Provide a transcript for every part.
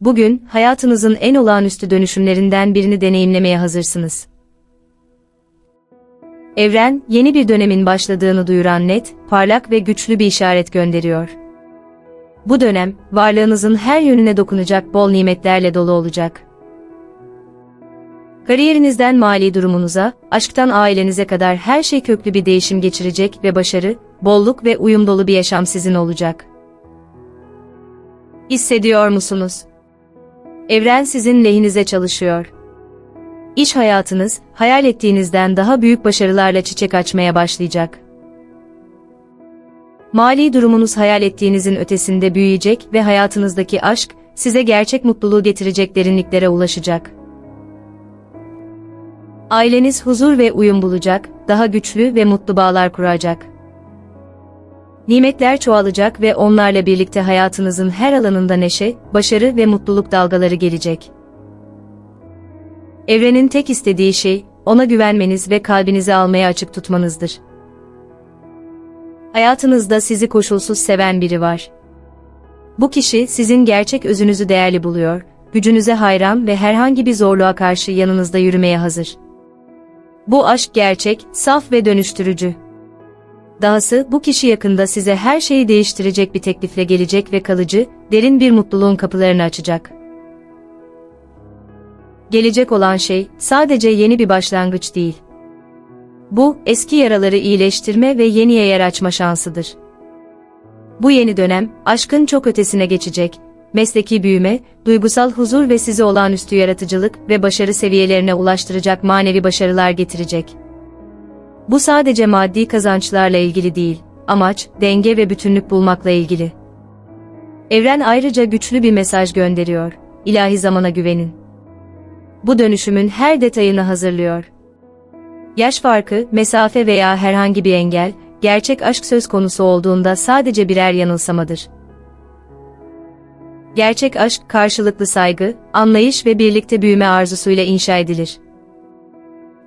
Bugün, hayatınızın en olağanüstü dönüşümlerinden birini deneyimlemeye hazırsınız. Evren, yeni bir dönemin başladığını duyuran net, parlak ve güçlü bir işaret gönderiyor. Bu dönem, varlığınızın her yönüne dokunacak bol nimetlerle dolu olacak. Kariyerinizden mali durumunuza, aşktan ailenize kadar her şey köklü bir değişim geçirecek ve başarı, bolluk ve uyum dolu bir yaşam sizin olacak. Hissediyor musunuz? Evren sizin lehinize çalışıyor. İş hayatınız, hayal ettiğinizden daha büyük başarılarla çiçek açmaya başlayacak. Mali durumunuz hayal ettiğinizin ötesinde büyüyecek ve hayatınızdaki aşk, size gerçek mutluluğu getirecek derinliklere ulaşacak. Aileniz huzur ve uyum bulacak, daha güçlü ve mutlu bağlar kuracak. Nimetler çoğalacak ve onlarla birlikte hayatınızın her alanında neşe, başarı ve mutluluk dalgaları gelecek. Evrenin tek istediği şey, ona güvenmeniz ve kalbinizi almaya açık tutmanızdır. Hayatınızda sizi koşulsuz seven biri var. Bu kişi sizin gerçek özünüzü değerli buluyor, gücünüze hayran ve herhangi bir zorluğa karşı yanınızda yürümeye hazır. Bu aşk gerçek, saf ve dönüştürücü. Dahası bu kişi yakında size her şeyi değiştirecek bir teklifle gelecek ve kalıcı, derin bir mutluluğun kapılarını açacak. Gelecek olan şey sadece yeni bir başlangıç değil. Bu, eski yaraları iyileştirme ve yeniye yer açma şansıdır. Bu yeni dönem, aşkın çok ötesine geçecek, mesleki büyüme, duygusal huzur ve sizi olağanüstü yaratıcılık ve başarı seviyelerine ulaştıracak manevi başarılar getirecek. Bu sadece maddi kazançlarla ilgili değil, amaç, denge ve bütünlük bulmakla ilgili. Evren ayrıca güçlü bir mesaj gönderiyor, ilahi zamana güvenin. Bu dönüşümün her detayını hazırlıyor. Yaş farkı, mesafe veya herhangi bir engel, gerçek aşk söz konusu olduğunda sadece birer yanılsamadır. Gerçek aşk, karşılıklı saygı, anlayış ve birlikte büyüme arzusuyla inşa edilir.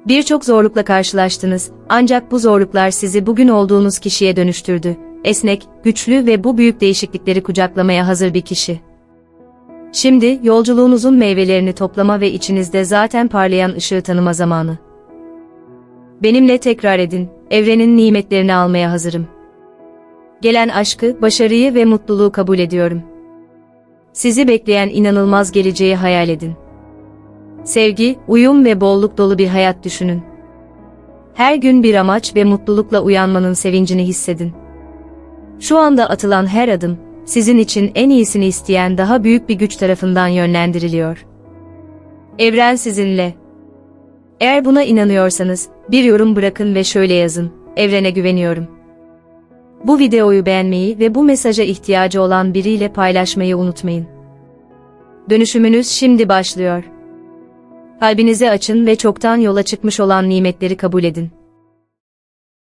Birçok zorlukla karşılaştınız, ancak bu zorluklar sizi bugün olduğunuz kişiye dönüştürdü. Esnek, güçlü ve bu büyük değişiklikleri kucaklamaya hazır bir kişi. Şimdi, yolculuğunuzun meyvelerini toplama ve içinizde zaten parlayan ışığı tanıma zamanı. Benimle tekrar edin, evrenin nimetlerini almaya hazırım. Gelen aşkı, başarıyı ve mutluluğu kabul ediyorum. Sizi bekleyen inanılmaz geleceği hayal edin. Sevgi, uyum ve bolluk dolu bir hayat düşünün. Her gün bir amaç ve mutlulukla uyanmanın sevincini hissedin. Şu anda atılan her adım, sizin için en iyisini isteyen daha büyük bir güç tarafından yönlendiriliyor. Evren sizinle. Eğer buna inanıyorsanız, bir yorum bırakın ve şöyle yazın, evrene güveniyorum. Bu videoyu beğenmeyi ve bu mesaja ihtiyacı olan biriyle paylaşmayı unutmayın. Dönüşümünüz şimdi başlıyor. Kalbinizi açın ve çoktan yola çıkmış olan nimetleri kabul edin.